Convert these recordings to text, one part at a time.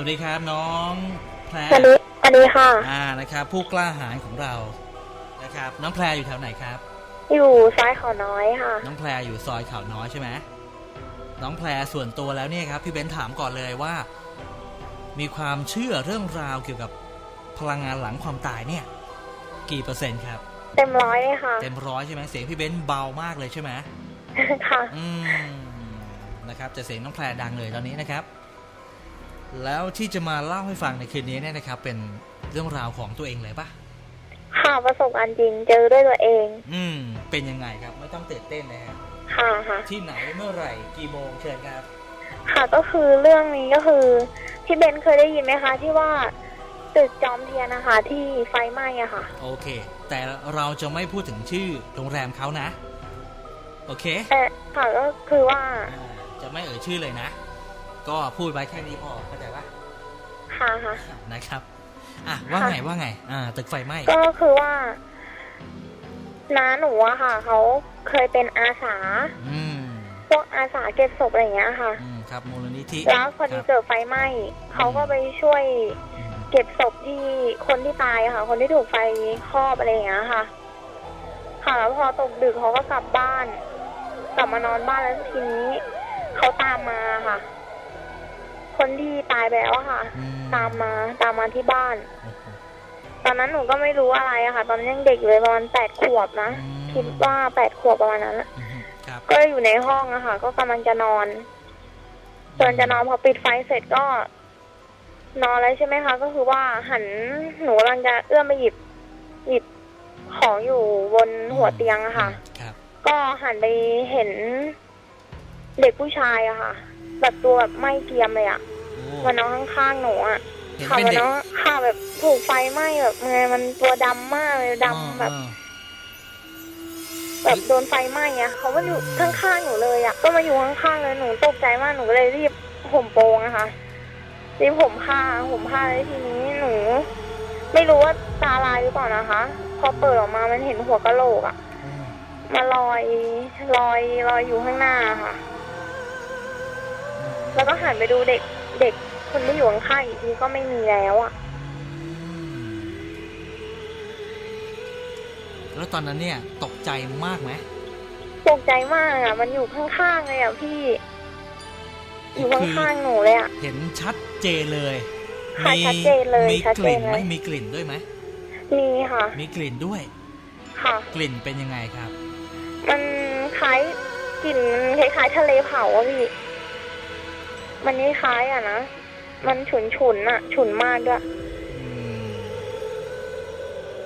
วัสดีครับน้องแพรสวัสดีสวัสดีค่ะ อ่านะครับ ผู้กล้าหาญของเรานะครับ น้องแพรอยู่แถวไหนครับ อยู่ซ้ายเขาน้อยค่ะ น้องแพรอยู่ซอยเขาน้อยใช่ไหมน้องแพรส่วนตัวแล้วเนี่ยครับพี่เบนซ์ถามก่อนเลยว่า มีความเชื่อเรื่องราวเกี่ยวกับพลังงานหลังความตายเนี่ย กี่เปอร์เซ็นต์ครับ เต็มร้อยเลยค่ะ เต็มร้อยใช่ไหมเสียงพี่เบนซ์เบามากเลยใช่ไหมค่ะ อืมนะครับแต่เสียงน้องแพรดังเลยตอนนี้นะครับ แล้วที่จะมาเล่าให้ฟังในคืนนี้เนี่ยนะครับ เป็นเรื่องราวของตัวเองเลยปะค่ะประสบการณ์จริงเจอด้วยตัวเอง อืม เป็นยังไงครับ ไม่ต้องตื่นเต้นนะครับค่ะค่ะ ที่ไหนเมื่อไหร่กี่โมงเชิญครับ ค่ะก็คือเรื่องนี้ก็คือพี่เบนเคยได้ยินไหมคะ ที่ว่าตึกจอมเทียนนะคะ ที่ไฟไหม้อะค่ะ โอเค แต่เราจะไม่พูดถึงชื่อโรงแรมเขานะ โอเคแต่ค่ะก็คือว่าอ่าจะไม่เอ่ยชื่อเลยนะ ก็พูดไว้แค่นี้พอเข้าใจปะค่ะค่ะ นะครับอะว่าไงว่าไง อ่า ตึกไฟไหม้ก็คือว่าน้าหนูอะค่ะเขาเคยเป็นอาสา อืมพวกอาสาเก็บศพอะไรอย่างเงี้ยค่ะ อืมครับมูลนิธิแล้วพอดีครับเกิดไฟไหม้เขาก็ไปช่วยอืมเก็บศพที่คนที่ตายอะค่ะ คนที่ถูกไฟคลอกอะไรอย่างเงี้ยค่ะ ค่ะแล้วพอตกดึกเขาก็กลับบ้าน กลับมานอนบ้านแล้วทีนี้เขาตามมาค่ะ คนที่ตายไปแล้วอะค่ะ อืตามมาตามมาที่บ้านโอ้โหตอนนั้นหนูก็ไม่รู้อะไรอะค่ะ ตอนนั้นยังเด็กอยู่เลยประมาณแปดขวบนะอืมคิดว่าแปดขวบประมาณนั้นอะอืมครับก็อยู่ในห้องอะค่ะ ก็กำลังจะนอนตอนจะนอนพอปิดไฟเสร็จก็ นอนแล้วใช่ไหมคะ ก็คือว่าหันหนูกำลังจะเอื้อมไปหยิบหยิบของอยู่บนหัวเตียงอะค่ะ ครับก็หันไปเห็นเด็กผู้ชายอะค่ะ แบบตัวแบบไหม้เกรียมเลยอะโอ้ มันนอนข้างๆหนูอะเห็นค่ะเป็นมันเด็กนอนค่ะแบบถูกไฟไหม้แบบไงมันตัวดำมากเลยดำแบบอ๋อแบบโดนไฟไหม้อะเขามาอยู่ข้างๆหนูเลยอะก็มาอยู่ข้างๆเลยหนูตกใจมากหนูก็เลยรีบห่มโปงอะค่ะรีบห่มผ้าห่มผ้าแล้วทีนี้หนู ไม่รู้ว่าตาลายหรือเปล่านะคะ พอเปิดออกมามันเห็นหัวกะโหลกอะอืมมาลอยลอยลอยอยู่ข้างหน้าค่ะ แล้วก็หันไปดูเด็ก เด็กคนที่อยู่ข้างๆอีกทีก็ไม่มีแล้วอะอืมแล้วตอนนั้นเนี่ยตกใจมากไหมตกใจมากอะมันอยู่ข้างๆเลยอะพี่ อยู่ข้างๆหนูเลยอะเห็นชัดเจนเลยค่ะชัดเจนเลยมีชัดกเจลิ่นนเลยไหมมีกลิ่นด้วยไหมมีค่ะ มีกลิ่นด้วย ค่ะ กลิ่นเป็นยังไงครับ มันคล้ายกลิ่นมันคล้ายๆทะเลเผาอะพี่ มันคล้ายๆอะนะ มันฉุนฉุนๆอะฉุนมากด้วยอืม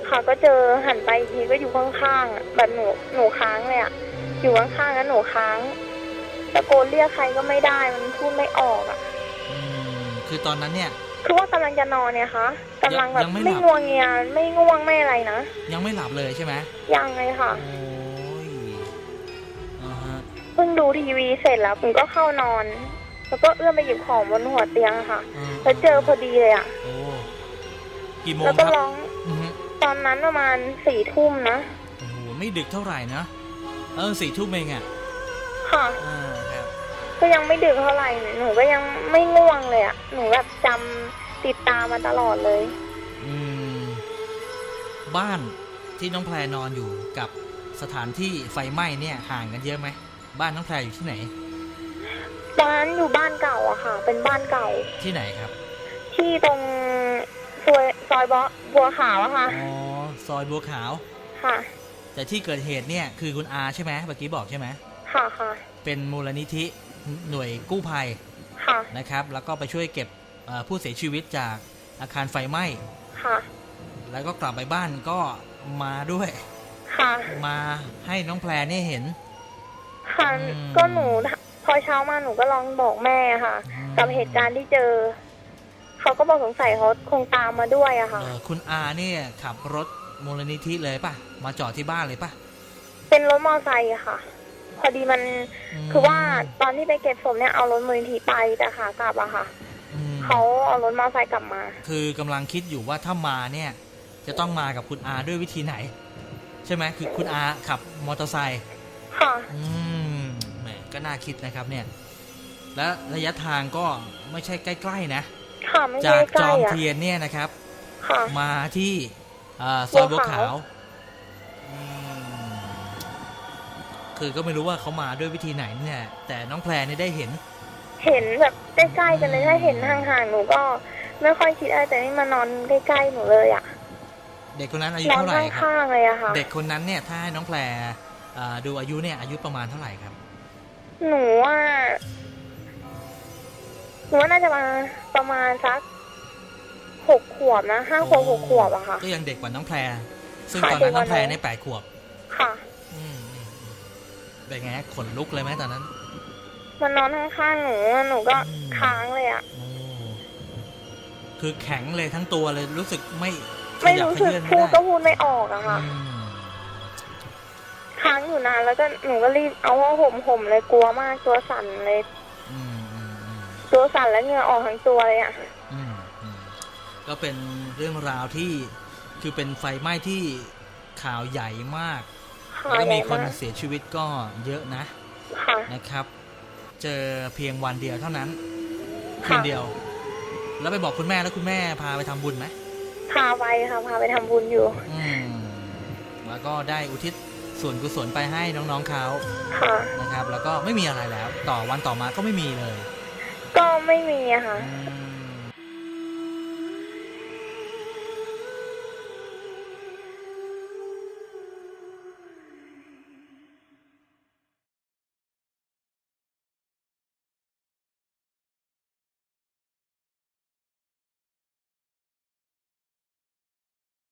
ค่ะก็เจอหันไปอีกทีก็อยู่ข้างๆอะแบบหนูหนูค้างเลยอะอยู่ข้างๆแล้วหนูค้างตะโกนเรียกใครก็ไม่ได้ มันพูดไม่ออกอะอืมคือตอนนั้นเนี่ย คือว่ากำลังจะนอนเนี่ยคะกำลังแบบยังไม่หลับไม่ง่วงเงียไม่ง่วงไม่อะไรนะ ยังไม่หลับเลยใช่ไหมยังเลยค่ะโอ้ยอ่าฮะเพิ่งดูทีวีเสร็จแล้วผมก็เข้านอน แล้วก็เอื้อมไปหยิบของบนหัวเตียงอะค่ะ แล้วเจอพอดีเลยอะโอ้กี่โมงแล้วคก็รับร้องอือฮึตอนนั้นประมาณสี่ทุ่มนะโอ้โหไม่ดึกเท่าไหร่นะเออสี่ทุ่มเองอะค่ะ อ่าครับก็ยังไม่ดึกเท่าไหร่หนูก็ยังไม่ง่วงเลยอะหนูแบบจำติดตามมาตลอดเลย อืมบ้านที่น้องแพรนอนอยู่กับสถานที่ไฟไหม้เนี่ยห่างกันเยอะไหมบ้านน้องแพรอยู่ที่ไหน ตอนนั้นอยู่บ้านเก่าอะค่ะ เป็นบ้านเก่า ที่ไหนครับ ที่ตรงซอยซอยบบัวขาวอะค่ะ อ๋อ ซอยบัวขาว ค่ะ แต่ที่เกิดเหตุเนี่ยคือคุณอาใช่ไหมเมื่อกี้บอกใช่ไหม ค่ะค่ะ เป็นมูลนิธิหน่วยกู้ภัยค่ะ นะครับ แล้วก็ไปช่วยเก็บเอ่อผู้เสียชีวิตจากอาคารไฟไหม้ ค่ะ แล้วก็กลับไปบ้านก็มาด้วย ค่ะ มาให้น้องแพรเนี่ยเห็น ค่ะอืมก็หนู พอเช้ามาหนูก็ลองบอกแม่ค่ะ กับเหตุการณ์ที่เจอ เขาก็บอกสงสัยเขาคงตามมาด้วยอะค่ะ เอ่อคุณอาเนี่ยขับรถมูลนิธิเลยป่ะ มาจอดที่บ้านเลยป่ะเป็นรถมอไซค์อะค่ะ พอดีมันมคือว่าตอนที่ไปเก็บศพเนี่ยเอารถมูลนิธิไปแต่ขากลับอะค่ะ อืมเขาเอารถมอไซค์กลับมา คือกำลังคิดอยู่ว่าถ้ามาเนี่ย จะต้องมากับคุณอาด้วยวิธีไหน ใช่ไหมคือคุณอาขับมอเตอร์ไซค์ค่ะ อืมแหม ก็น่าคิดนะครับเนี่ย และระยะทางก็ไม่ใช่ใกล้ๆนะ ค่ะไม่จาใช่กใกจล้อมอะเทียนเนี่ยนะครับ ค่ะ มาที่เอ่อซอยบัวบัวขาขาววอืมคือก็ไม่รู้ว่าเขามาด้วยวิธีไหนเนี่ย แต่น้องแพรเนี่ยได้เห็น เห็นแบบใกล้ๆกันเลยถ้าเห็นห่างๆหนูก็ไม่ค่อยคิดอะไรแต่นี่มานอนใกล้ๆหนูเลยอะเด็กคนนั้นอายุนอนเท่าไหร่ครับ ข้างๆเลยอะค่ะ เด็กคนนั้นเนี่ยถ้าให้น้องแพรเอ่อดูอายุเนี่ยอายุประมาณเท่าไหร่ครับ หนูว่าหนูว่าน่าจะมาประมาณสักหกขวบนะห้าขวบหกขวบอะค่ะ ก็ยังเด็กกว่าน้องแพร ซึ่งค่ะตอนนั้นน้องแพรเด็กกว่าน้องในแปดขวบ ค่ะอืมอืมอืมเป็นไงขนลุกเลยไหมตอนนั้น มันนอนข้างๆหนูอะหนูก็อืมค้างเลยอะโอ้คือแข็งเลยทั้งตัวเลยรู้สึกไม่ขไม่ยับรู้ขสึกยื่นพูไม่ดก็ได้พูดไม่ออกอะค่ะอืม ค้างอยู่นานแล้วก็หนูก็รีบเอาว่าห่มห่มเลยกลัวมากตัวสั่นเลย อืมอืมอืมตัวสั่นแล้วเหงื่อออกทั้งตัวเลยอะอืมอืมก็เป็นเรื่องราวที่คือเป็นไฟไหม้ที่ข่าวใหญ่มากค่ะแล้วก็มีใหญ่คนมากเสียชีวิตก็เยอะนะค่ะ นะครับ เจอเพียงวันเดียวเท่านั้นค่ะ คืนเดียว แล้วไปบอกคุณแม่แล้วคุณแม่พาไปทำบุญไหมพาไปค่ะพาไปทำบุญอยู่ อืมแล้วก็ได้อุทิศ ส่วนกุศลไปให้น้องๆเขาค่ะ นะครับ แล้วก็ไม่มีอะไรแล้ว ต่อวันต่อมาก็ไม่มีเลย ก็ไม่มีอะค่ะ อืม